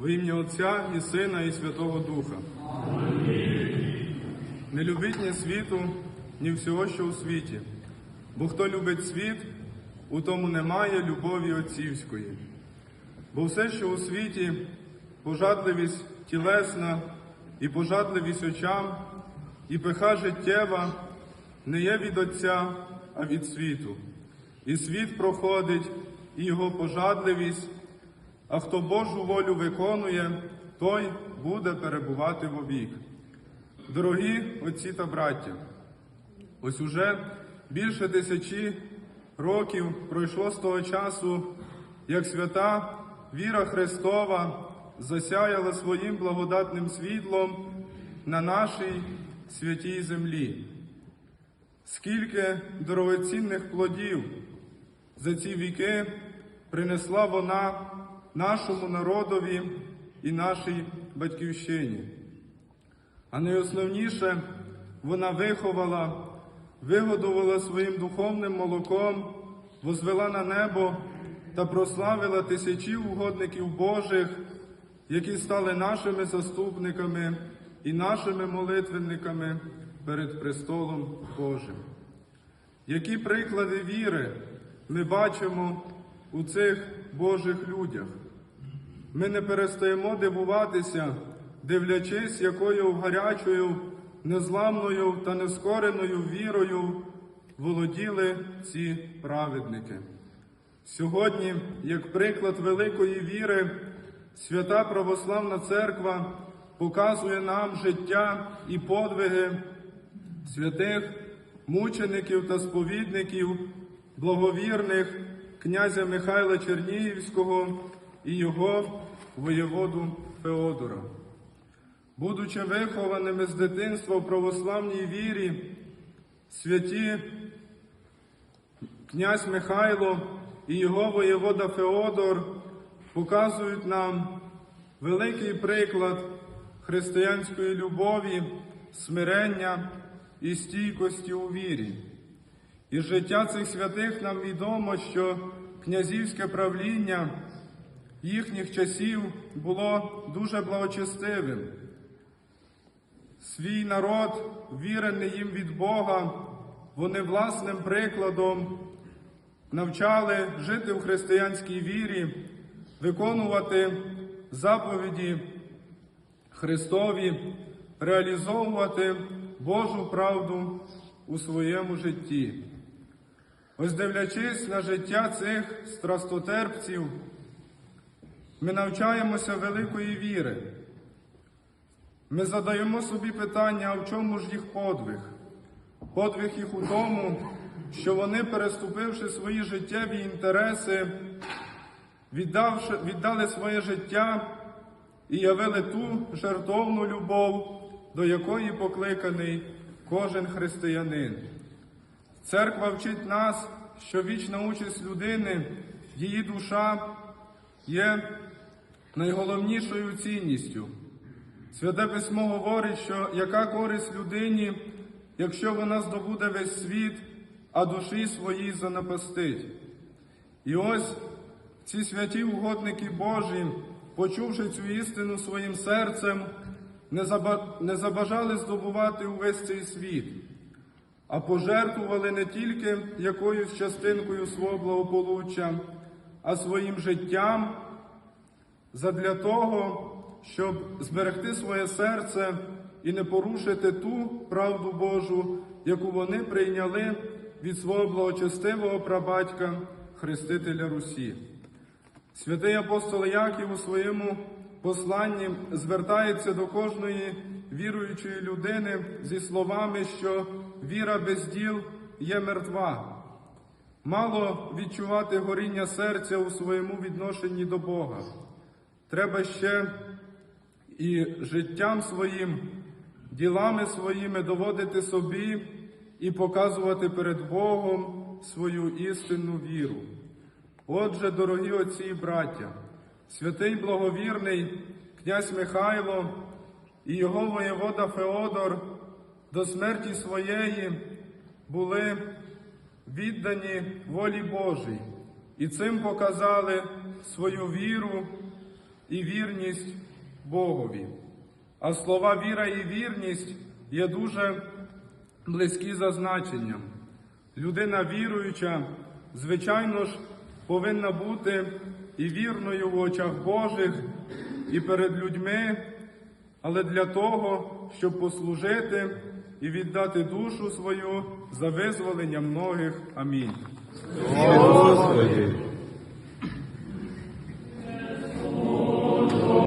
В ім'я Отця і Сина, і Святого Духа. Не любіть ні світу, ні всього, що у світі. Бо хто любить світ, у тому немає любові отцівської. Бо все, що у світі, пожадливість тілесна і пожадливість очам, і пиха життєва не є від Отця, а від світу. І світ проходить, і його пожадливість, а хто Божу волю виконує, той буде перебувати вовік. Дорогі отці та браття, ось уже більше тисячі років пройшло з того часу, як свята віра Христова засяяла своїм благодатним світлом на нашій святій землі. Скільки дорогоцінних плодів за ці віки принесла вона нашому народові і нашій батьківщині. А найосновніше вона виховала, вигодувала своїм духовним молоком, возвела на небо та прославила тисячі угодників Божих, які стали нашими заступниками і нашими молитвенниками перед престолом Божим. Які приклади віри ми бачимо у цих Божих людях? Ми не перестаємо дивуватися, дивлячись, якою гарячою, незламною та нескореною вірою володіли ці праведники. Сьогодні, як приклад великої віри, свята Православна Церква показує нам життя і подвиги святих мучеників та сповідників, благовірних князя Михайла Чернігівського і його воєводу Феодора. Будучи вихованими з дитинства в православній вірі, святі князь Михайло і його воєвода Феодор показують нам великий приклад християнської любові, смирення і стійкості у вірі. І життя цих святих нам відомо, що князівське правління їхніх часів було дуже благочестивим. Свій народ, вірений їм від Бога, вони власним прикладом навчали жити в християнській вірі, виконувати заповіді Христові, реалізовувати Божу правду у своєму житті. Ось дивлячись на життя цих страстотерпців, ми навчаємося великої віри. Ми задаємо собі питання, а в чому ж їх подвиг? Подвиг їх у тому, що вони, переступивши свої життєві інтереси, віддавши, віддали своє життя і явили ту жертовну любов, до якої покликаний кожен християнин. Церква вчить нас, що вічна участь людини, її душа є найголовнішою цінністю. Святе письмо говорить, що яка користь людині, якщо вона здобуде весь світ, а душі своїй занапастить. І ось ці святі угодники Божі, почувши цю істину своїм серцем, не, забажали здобувати увесь цей світ, а пожертвували не тільки якоюсь частинкою свого благополуччя, а своїм життям задля того, щоб зберегти своє серце і не порушити ту правду Божу, яку вони прийняли від свого благочестивого прабатька, Хрестителя Русі. Святий апостол Яків у своєму посланні звертається до кожної віруючої людини зі словами, що віра без діл є мертва. Мало відчувати горіння серця у своєму відношенні до Бога. Треба ще і життям своїм, ділами своїми доводити собі і показувати перед Богом свою істинну віру. Отже, дорогі отці і браття, святий благовірний князь Михайло і його воєвода Феодор до смерті своєї були віддані волі Божій і цим показали свою віру і вірність Богові. А слова віра і вірність є дуже близькі за значенням. Людина віруюча, звичайно ж, повинна бути і вірною в очах Божих, і перед людьми, але для того, щоб послужити і віддати душу свою за визволення многих. Амінь. Господи,